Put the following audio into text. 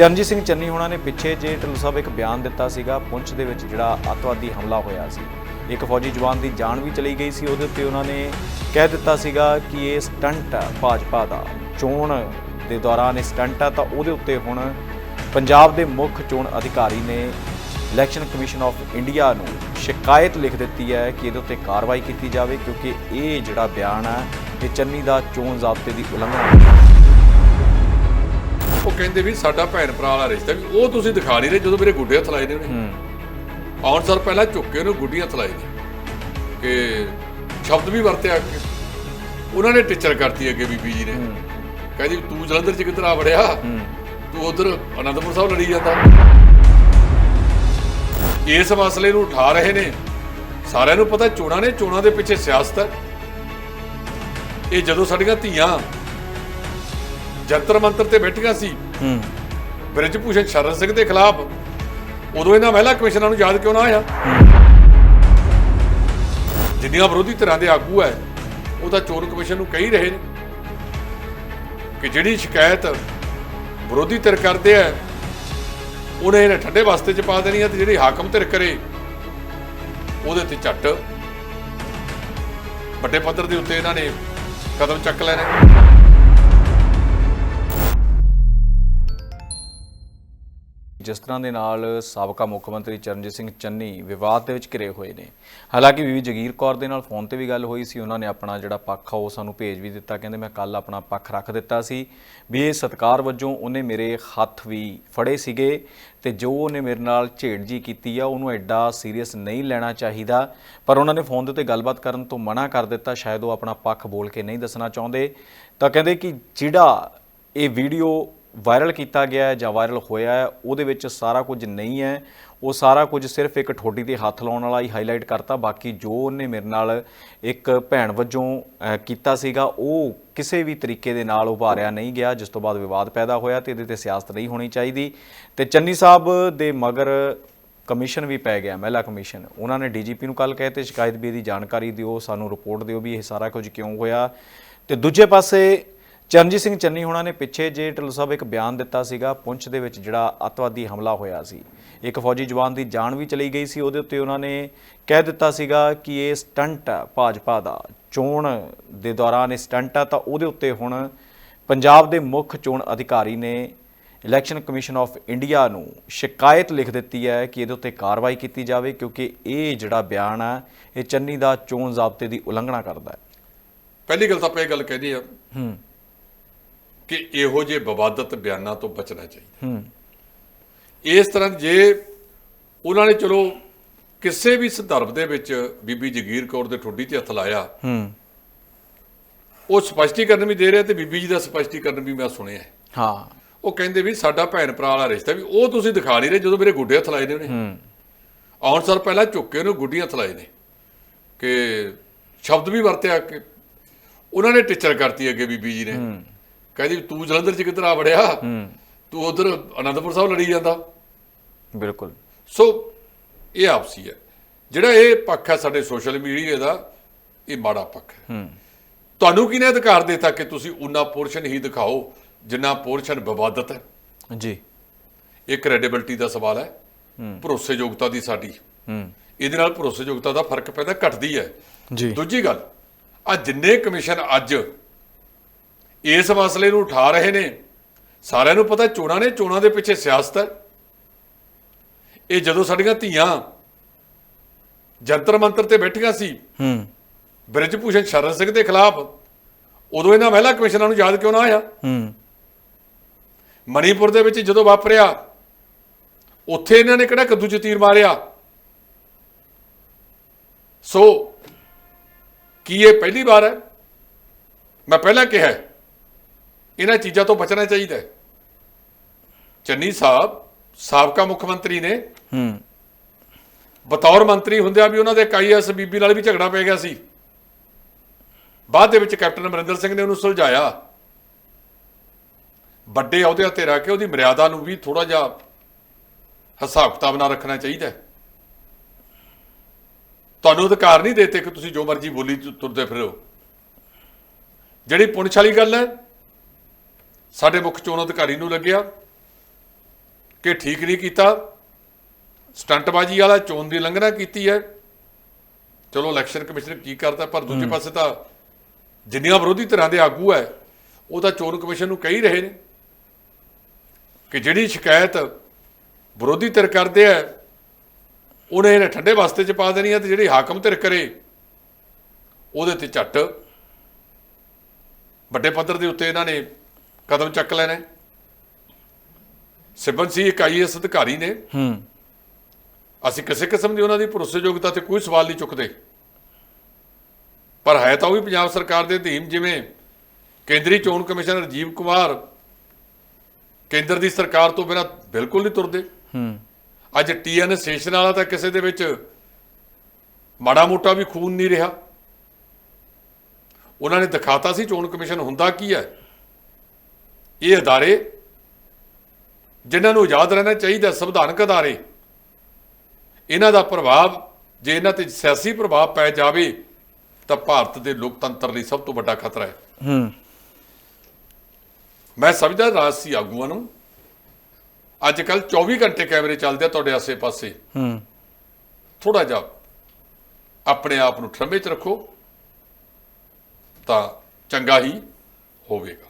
ਚਰਨਜੀਤ ਸਿੰਘ ਚੰਨੀ ਹੋਣਾ ਨੇ ਪਿੱਛੇ ਜੇ ਢਿੱਲੋਂ ਸਾਹਿਬ ਇੱਕ ਬਿਆਨ ਦਿੱਤਾ ਸੀਗਾ, ਪੁੰਛ ਦੇ ਵਿੱਚ ਜਿਹੜਾ ਅੱਤਵਾਦੀ ਹਮਲਾ ਹੋਇਆ ਸੀ। ਇੱਕ ਫੌਜੀ ਜਵਾਨ ਦੀ ਜਾਨ ਵੀ ਚਲੀ ਗਈ ਸੀ, ਉਹਦੇ ਉੱਤੇ ਉਹਨਾਂ ਨੇ ਕਹਿ ਦਿੱਤਾ ਸੀਗਾ ਕਿ ਇਹ ਸਟੰਟ ਹੈ ਭਾਜਪਾ ਦਾ। ਚੋਣ ਦੇ ਦੌਰਾਨ ਇਹ ਸਟੰਟ ਹੈ ਤਾਂ ਉਹਦੇ ਉੱਤੇ ਹੁਣ ਪੰਜਾਬ ਦੇ ਮੁੱਖ ਚੋਣ ਅਧਿਕਾਰੀ ਨੇ ਇਲੈਕਸ਼ਨ ਕਮਿਸ਼ਨ ਆਫ ਇੰਡੀਆ ਨੂੰ ਸ਼ਿਕਾਇਤ ਲਿਖ ਦਿੱਤੀ ਹੈ ਕਿ ਇਹਦੇ ਉੱਤੇ ਕਾਰਵਾਈ ਕੀਤੀ ਜਾਵੇ, ਕਿਉਂਕਿ ਇਹ ਜਿਹੜਾ ਬਿਆਨ ਹੈ ਇਹ ਚੰਨੀ ਦਾ ਚੋਣ ਜ਼ਾਬਤੇ ਦੀ ਉਲੰਘਣਾ ਹੈ। ਉਹ ਕਹਿੰਦੇ ਵੀ ਸਾਡਾ ਭੈਣ ਭਰਾ ਵਾਲਾ ਰਿਸ਼ਤਾ ਵੀ ਉਹ ਤੁਸੀਂ ਦਿਖਾ ਨਹੀਂ ਰਹੇ ਜਦੋਂ ਮੇਰੇ ਗੁੱਡੇ ਹੱਥ ਲਾਏ ਨੇ ਉਹਨੇ। ਹੂੰ। ਆਉਣ ਸਾਰ ਪਹਿਲਾਂ ਝੁੱਕ ਕੇ ਉਹਨੂੰ ਗੁੱਡੀਆਂ ਹੱਥ ਲਾਏ ਨੇ ਕਿ ਸ਼ਬਦ ਵੀ ਵਰਤਿਆ ਕਿ ਉਹਨਾਂ ਨੇ ਟੀਚਰ ਕਰਤੀ ਅੱਗੇ ਬੀਬੀ ਜੀ ਨੇ। ਕਹਿੰਦੀ ਤੂੰ ਜਲੰਧਰ ਚ ਕਿੱਧਰ ਆ ਵੜਿਆ? ਤੂੰ ਉਧਰ ਅਨੰਦਪੁਰ ਸਾਹਿਬ ਲੜੀ ਜਾਂਦਾ। ਇਸ ਮਸਲੇ ਨੂੰ ਉਠਾ ਰਹੇ ਨੇ। ਸਾਰਿਆਂ ਨੂੰ ਪਤਾ ਚੋਣਾਂ ਨੇ ਚੋਣਾਂ ਦੇ ਪਿੱਛੇ ਸਿਆਸਤ ਹੈ। ਇਹ ਜਦੋਂ ਸਾਡੀਆਂ ਧੀਆਂ ਜੰਤਰ ਮੰਤਰ ਤੇ ਬੈਠੀਆਂ ਸੀ। ਹੂੰ। ਬ੍ਰਿਜ ਭੂਸ਼ਣ ਸ਼ਰਨ ਸਿੰਘ ਦੇ ਖਿਲਾਫ ਉਦੋਂ ਇਹਨਾਂ ਮਹਿਲਾ ਕਮਿਸ਼ਨਾਂ ਨੂੰ ਯਾਦ ਕਿਉਂ ਨਾ ਆਇਆ? ਜਿੰਨੀਆਂ ਵਿਰੋਧੀ ਧਿਰਾਂ ਦੇ ਆਗੂ ਹੈ ਉਹ ਤਾਂ ਚੋਣ ਕਮਿਸ਼ਨ ਨੂੰ ਕਹੀ ਰਹੇ ਨੇ ਕਿ ਜਿਹੜੀ ਸ਼ਿਕਾਇਤ ਵਿਰੋਧੀ ਧਿਰ ਕਰਦੇ ਆ ਉਹਨੇ ਇਹਨੇ ਠੰਡੇ ਵਾਸਤੇ ਚ ਪਾ ਦੇਣੀ ਹੈ ਤੇ ਜਿਹੜੀ ਹਾਕਮ ਧਿਰ ਕਰੇ ਉਹਦੇ ਤੇ ਝੱਟ ਵੱਡੇ ਪੱਧਰ ਦੇ ਉੱਤੇ ਇਹਨਾਂ ਨੇ ਕਦਮ ਚੱਕ ਲੈਣੇ। ਜਿਸ ਤਰ੍ਹਾਂ ਦੇ ਨਾਲ ਸਾਬਕਾ ਮੁੱਖ ਮੰਤਰੀ ਚਰਨਜੀਤ ਸਿੰਘ ਚੰਨੀ ਵਿਵਾਦ ਦੇ ਵਿੱਚ ਘਿਰੇ ਹੋਏ ਨੇ। ਹਾਲਾਂਕਿ ਬੀਬੀ ਜਗੀਰ ਕੌਰ ਦੇ ਨਾਲ ਫੋਨ ਤੇ ਵੀ ਗੱਲ ਹੋਈ ਸੀ, ਉਹਨਾਂ ਨੇ ਆਪਣਾ ਜਿਹੜਾ ਪੱਖ ਆ ਉਹ ਸਾਨੂੰ ਭੇਜ ਵੀ ਦਿੱਤਾ। ਕਹਿੰਦੇ, ਮੈਂ ਕੱਲ ਆਪਣਾ ਪੱਖ ਰੱਖ ਦਿੱਤਾ ਸੀ ਵੀ ਇਹ ਸਤਕਾਰ ਵਜੋਂ ਉਹਨੇ ਮੇਰੇ ਹੱਥ ਵੀ ਫੜੇ ਸੀਗੇ ਤੇ ਜੋ ਉਹਨੇ ਮੇਰੇ ਨਾਲ ਝੇੜ ਜੀ ਕੀਤੀ ਆ, ਉਹਨੂੰ ਐਡਾ ਸੀਰੀਅਸ ਨਹੀਂ ਲੈਣਾ ਚਾਹੀਦਾ। ਪਰ ਉਹਨਾਂ ਨੇ ਫੋਨ ਦੇ ਉੱਤੇ ਗੱਲਬਾਤ ਕਰਨ ਤੋਂ ਮਨਾ ਕਰ ਦਿੱਤਾ। ਸ਼ਾਇਦ ਉਹ ਆਪਣਾ ਪੱਖ ਬੋਲ ਕੇ ਨਹੀਂ ਦੱਸਣਾ ਚਾਹੁੰਦੇ। ਤਾਂ ਕਹਿੰਦੇ ਕਿ ਜਿਹੜਾ ਇਹ ਵੀਡੀਓ ਵਾਇਰਲ ਕੀਤਾ ਗਿਆ ਹੈ ਜਾਂ ਵਾਇਰਲ ਹੋਇਆ ਹੈ, ਉਹਦੇ ਵਿੱਚ ਸਾਰਾ ਕੁਝ ਨਹੀਂ ਹੈ। ਉਹ ਸਾਰਾ ਕੁਝ ਸਿਰਫ ਇੱਕ ਠੋਡੀ ਤੇ ਹੱਥ ਲਾਉਣ ਵਾਲਾ ਹੀ ਹਾਈਲਾਈਟ ਕਰਤਾ। ਬਾਕੀ ਜੋ ਉਹਨੇ ਮੇਰੇ ਨਾਲ ਇੱਕ ਭੈਣ ਵਜੋਂ ਕੀਤਾ ਸੀਗਾ, ਉਹ ਕਿਸੇ ਵੀ ਤਰੀਕੇ ਦੇ ਨਾਲ ਉਭਾਰਿਆ ਨਹੀਂ ਗਿਆ, ਜਿਸ ਤੋਂ ਬਾਅਦ ਵਿਵਾਦ ਪੈਦਾ ਹੋਇਆ ਤੇ ਇਹਦੇ ਤੇ ਸਿਆਸਤ ਨਹੀਂ ਹੋਣੀ ਚਾਹੀਦੀ। ਤੇ ਚੰਨੀ ਸਾਹਿਬ ਦੇ ਮਗਰ ਕਮਿਸ਼ਨ ਵੀ ਪੈ ਗਿਆ, ਮਹਿਲਾ ਕਮਿਸ਼ਨ। ਉਹਨਾਂ ਨੇ ਡੀਜੀਪੀ ਨੂੰ ਕੱਲ ਕਹੇ ਤੇ ਸ਼ਿਕਾਇਤ ਵੀ ਇਹਦੀ ਜਾਣਕਾਰੀ ਦਿਓ, ਸਾਨੂੰ ਰਿਪੋਰਟ ਦਿਓ ਵੀ ਇਹ ਸਾਰਾ ਕੁਝ ਕਿਉਂ ਹੋਇਆ। ਤੇ ਦੂਜੇ ਪਾਸੇ ਚਰਨਜੀਤ ਸਿੰਘ ਚੰਨੀ ਹੋਣਾ ਨੇ ਪਿੱਛੇ ਜੇ ਢਿੱਲੋਂ ਸਾਹਿਬ ਇੱਕ ਬਿਆਨ ਦਿੱਤਾ ਸੀਗਾ ਪੁੰਛ ਦੇ ਵਿੱਚ ਜਿਹੜਾ ਅੱਤਵਾਦੀ ਹਮਲਾ ਹੋਇਆ ਸੀ। ਇੱਕ ਫੌਜੀ ਜਵਾਨ ਦੀ ਜਾਨ ਵੀ ਚਲੀ ਗਈ ਸੀ ਉਹਦੇ ਉੱਤੇ ਉਹਨਾਂ ਨੇ ਕਹਿ ਦਿੱਤਾ ਸੀਗਾ ਕਿ ਇਹ ਸਟੰਟ ਹੈ ਭਾਜਪਾ ਦਾ ਚੋਣ ਦੇ ਦੌਰਾਨ ਇਹ ਸਟੰਟ ਹੈ ਤਾਂ ਉਹਦੇ ਉੱਤੇ ਹੁਣ ਪੰਜਾਬ ਦੇ ਮੁੱਖ ਚੋਣ ਅਧਿਕਾਰੀ ਨੇ ਇਲੈਕਸ਼ਨ ਕਮਿਸ਼ਨ ਆਫ ਇੰਡੀਆ ਨੂੰ ਸ਼ਿਕਾਇਤ ਲਿਖ ਦਿੱਤੀ ਹੈ ਕਿ ਇਹਦੇ ਉੱਤੇ ਕਾਰਵਾਈ ਕੀਤੀ ਜਾਵੇ ਕਿਉਂਕਿ ਇਹ ਜਿਹੜਾ ਬਿਆਨ ਹੈ ਇਹ ਚੰਨੀ ਦਾ ਚੋਣ ਜ਼ਾਬਤੇ ਦੀ ਉਲੰਘਣਾ ਕਰਦਾ ਹੈ। ਪਹਿਲੀ ਗੱਲ ਤਾਂ ਆਪਾਂ ਇਹ ਗੱਲ ਕਹਿੰਦੇ ਆ ਹੂੰ। ਕਿ ਇਹੋ ਜਿਹੇ ਵਿਵਾਦਤ ਬਿਆਨਾਂ ਤੋਂ ਬਚਣਾ ਚਾਹੀਦਾ। ਹੂੰ। ਇਸ ਤਰ੍ਹਾਂ ਜੇ ਉਹਨਾਂ ਨੇ ਚਲੋ ਕਿਸੇ ਵੀ ਸੰਦਰਭ ਦੇ ਵਿੱਚ ਬੀਬੀ ਜਗੀਰ ਕੌਰ ਦੇ ਠੋਡੀ ਤੇ ਹੱਥ ਲਾਇਆ। ਹੂੰ। ਉਹ ਸਪਸ਼ਟੀਕਰਨ ਵੀ ਦੇ ਰਹੇ ਤੇ ਬੀਬੀ ਜੀ ਦਾ ਸਪਸ਼ਟੀਕਰਨ ਵੀ ਮੈਂ ਸੁਣਿਆ। ਹੈ। ਉਹ ਕਹਿੰਦੇ ਵੀ ਸਾਡਾ ਭੈਣ ਭਰਾ ਵਾਲਾ ਰਿਸ਼ਤਾ ਵੀ ਉਹ ਤੁਸੀਂ ਦਿਖਾ ਨਹੀਂ ਰਹੇ ਜਦੋਂ ਮੇਰੇ ਗੁੱਡੇ ਹੱਥ ਲਾਏ ਨੇ ਉਹਨੇ। ਹੂੰ। ਆਉਣ ਸਾਰ ਪਹਿਲਾਂ ਝੁੱਕ ਕੇ ਉਹਨੂੰ ਗੁੱਡੀਆਂ ਹੱਥ ਲਾਏ ਨੇ। ਕਿ ਸ਼ਬਦ ਵੀ ਵਰਤਿਆ ਕਿ ਉਹਨਾਂ ਨੇ ਟੀਚਰ ਕਰਤੀ ਅੱਗੇ ਬੀਬੀ ਜੀ ਨੇ। ਕਹਿੰਦੀ ਤੂੰ ਜਲੰਧਰ ਚ ਕਿੱਧਰ ਆ ਵੜਿਆ? ਤੂੰ ਉਧਰ ਅਨੰਦਪੁਰ ਸਾਹਿਬ ਲੜੀ ਜਾਂਦਾ। ਬਿਲਕੁਲ। ਸੋ ਇਹ ਆਪਸੀ ਹੈ। ਜਿਹੜਾ ਇਹ ਪੱਖ ਹੈ ਸਾਡੇ ਸੋਸ਼ਲ ਮੀਡੀਆ ਦਾ ਇਹ ਮਾੜਾ ਪੱਖ ਹੈ। ਤੁਹਾਨੂੰ ਕਿਹਨੇ ਅਧਿਕਾਰ ਦਿੱਤਾ ਕਿ ਤੁਸੀਂ ਉਨਾ ਪੋਰਸ਼ਨ ਹੀ ਦਿਖਾਓ ਜਿੰਨਾ ਪੋਰਸ਼ਨ ਵਿਵਾਦਤ ਹੈ? ਜੀ। ਇਹ ਕ੍ਰੈਡੀਬਿਲਟੀ ਦਾ ਸਵਾਲ ਹੈ। ਭਰੋਸੇਯੋਗਤਾ ਦੀ ਸਾਡੀ। ਹੂੰ। ਇਹਦੇ ਨਾਲ ਭਰੋਸੇਯੋਗਤਾ ਦਾ ਫ਼ਰਕ ਪੈਦਾ ਘਟਦੀ ਹੈ। ਜੀ। ਦੂਜੀ ਗੱਲ ਆ ਜਿੰਨੇ ਕਮਿਸ਼ਨ ਅੱਜ ਇਸ ਮਸਲੇ ਨੂੰ ਉਠਾ ਰਹੇ ਨੇ। ਸਾਰਿਆਂ ਨੂੰ ਪਤਾ ਚੋਣਾਂ ਨੇ ਚੋਣਾਂ ਦੇ ਪਿੱਛੇ ਸਿਆਸਤ ਹੈ। ਇਹ ਜਦੋਂ ਸਾਡੀਆਂ ਧੀਆਂ ਜੰਤਰ ਮੰਤਰ ਤੇ ਬੈਠੀਆਂ ਸੀ ਹੂੰ। ਬ੍ਰਿਜ ਭੂਸ਼ਣ ਸ਼ਰਨ ਸਿੰਘ ਦੇ ਖਿਲਾਫ ਉਦੋਂ ਇਹਨਾਂ ਮਹਿਲਾ ਕਮਿਸ਼ਨਾਂ ਨੂੰ ਯਾਦ ਕਿਉਂ ਨਾ ਆਇਆ? ਹੂੰ। ਮਣੀਪੁਰ ਦੇ ਵਿੱਚ ਜਦੋਂ ਵਾਪਰਿਆ ਉੱਥੇ ਇਹਨਾਂ ਨੇ ਕਿਹੜਾ ਕੱਦੂ ਚ ਤੀਰ ਮਾਰਿਆ? ਸੋ ਕੀ ਇਹ ਪਹਿਲੀ ਵਾਰ ਹੈ? ਮੈਂ ਪਹਿਲਾਂ ਕਿਹਾ ਇਹਨਾਂ ਚੀਜ਼ਾਂ ਤੋਂ ਬਚਣਾ ਚਾਹੀਦਾ ਹੈ। ਚੰਨੀ ਸਾਹਿਬ ਸਾਬਕਾ ਮੁੱਖ ਮੰਤਰੀ ਨੇ ਹੂੰ। ਬਤੌਰ ਮੰਤਰੀ ਹੁੰਦਿਆਂ ਵੀ ਉਹਨਾਂ ਦੇ ਕਾਈਐਸ ਬੀਬੀ ਨਾਲ ਵੀ ਝਗੜਾ ਪੈ ਗਿਆ ਸੀ। ਬਾਅਦ ਦੇ ਵਿੱਚ ਕੈਪਟਨ ਅਮਰਿੰਦਰ ਸਿੰਘ ਨੇ ਉਹਨੂੰ ਸੁਲਝਾਇਆ। ਵੱਡੇ ਅਹੁਦਿਆਂ ਤੇ ਰਹਿ ਕੇ ਉਹਦੀ ਮਰਿਆਦਾ ਨੂੰ ਵੀ ਥੋੜਾ ਜਿਹਾ ਹਿਸਾਬ ਕਿਤਾਬ ਨਾਲ ਰੱਖਣਾ ਚਾਹੀਦਾ। ਤੁਹਾਨੂੰ ਅਧਿਕਾਰ ਨਹੀਂ ਦਿੱਤੇ ਕਿ ਤੁਸੀਂ ਜੋ ਮਰਜ਼ੀ ਬੋਲੀ ਤੁਰਦੇ ਫਿਰੋ। ਜਿਹੜੀ ਪੁੰਛ ਵਾਲੀ ਗੱਲ ਹੈ ਸਾਡੇ ਮੁੱਖ ਚੋਣ ਅਧਿਕਾਰੀ ਨੂੰ ਲੱਗਿਆ ਕਿ ਠੀਕ ਨਹੀਂ ਕੀਤਾ। ਸਟੰਟਬਾਜੀ ਵਾਲਾ ਚੋਣ ਦੀ ਲੰਘਣਾ ਕੀਤੀ ਹੈ। ਚਲੋ ਇਲੈਕਸ਼ਨ ਕਮਿਸ਼ਨ ਕੀ ਕਰਦਾ ਪਰ ਦੂਜੇ ਪਾਸੇ ਤਾਂ ਜਿੰਨੀਆਂ ਵਿਰੋਧੀ ਧਿਰਾਂ ਦੇ ਆਗੂ ਹੈ ਉਹ ਤਾਂ ਚੋਣ ਕਮਿਸ਼ਨ ਨੂੰ ਕਹੀ ਰਹੇ ਨੇ ਕਿ ਜਿਹੜੀ ਸ਼ਿਕਾਇਤ ਵਿਰੋਧੀ ਧਿਰ ਕਰਦੇ ਆ ਉਹਨੇ ਇਹਨੇ ਠੰਡੇ ਵਾਸਤੇ ਚ ਪਾ ਦੇਣੀ ਹੈ ਤੇ ਜਿਹੜੀ ਹਾਕਮ ਧਿਰ ਕਰੇ ਉਹਦੇ ਤੇ ਝੱਟ ਵੱਡੇ ਪੱਧਰ ਦੇ ਉੱਤੇ ਇਹਨਾਂ ਨੇ ਕਦਮ ਚੱਕ ਲੈਣੇ। ਸਿਬਨ ਸੀ ਇੱਕ ਆਈਐਸ ਅਧਿਕਾਰੀ ਨੇ। ਹੂੰ। ਅਸੀਂ ਕਿਸੇ ਕਿਸਮ ਦੀ ਉਹਨਾਂ ਦੀ ਭਰੋਸੇਯੋਗਤਾ ਤੇ ਕੋਈ ਸਵਾਲ ਨਹੀਂ ਚੁੱਕਦੇ। ਪਰ ਹੈ ਤਾਂ ਉਹ ਵੀ ਪੰਜਾਬ ਸਰਕਾਰ ਦੇ ਅਧੀਨ ਜਿਵੇਂ ਕੇਂਦਰੀ ਚੋਣ ਕਮਿਸ਼ਨਰ ਰਾਜੀਵ ਕੁਮਾਰ ਕੇਂਦਰ ਦੀ ਸਰਕਾਰ ਤੋਂ ਬਿਨਾਂ ਬਿਲਕੁਲ ਨਹੀਂ ਤੁਰਦੇ। ਹੂੰ। ਅੱਜ ਟੀਐਨ ਸਟੇਸ਼ਨ ਵਾਲਾ ਤਾਂ ਕਿਸੇ ਦੇ ਵਿੱਚ ਮਾੜਾ ਮੋਟਾ ਵੀ ਖੂਨ ਨਹੀਂ ਰਿਹਾ। ਉਹਨਾਂ ਨੇ ਦਿਖਾਤਾ ਸੀ ਚੋਣ ਕਮਿਸ਼ਨ ਹੁੰਦਾ ਕੀ ਹੈ। ਇਹ ਅਦਾਰੇ ਜਿਨ੍ਹਾਂ ਨੂੰ ਆਜ਼ਾਦ ਰਹਿਣਾ ਚਾਹੀਦਾ ਸੰਵਿਧਾਨਕ ਅਦਾਰੇ। ਇਹਨਾਂ ਦਾ ਪ੍ਰਭਾਵ ਜੇ ਇਹਨਾਂ ਤੇ ਸਿਆਸੀ ਪ੍ਰਭਾਵ ਪੈ ਜਾਵੇ ਤਾਂ ਭਾਰਤ ਦੇ ਲੋਕਤੰਤਰ ਲਈ ਸਭ ਤੋਂ ਵੱਡਾ ਖਤਰਾ ਹੈ। ਹੂੰ। ਮੈਂ ਸਮਝਦਾ ਰਾਜਸੀ ਆਗੂਆਂ ਨੂੰ। ਅੱਜ ਕੱਲ 24 ਘੰਟੇ ਕੈਮਰੇ ਚੱਲਦੇ ਆ ਤੁਹਾਡੇ ਆਸੇ-ਪਾਸੇ। ਹੂੰ। ਥੋੜਾ ਜਿਹਾ ਆਪਣੇ ਆਪ ਨੂੰ ਠੰਬੇ 'ਚ ਰੱਖੋ ਤਾਂ ਚੰਗਾ ਹੀ ਹੋਵੇਗਾ।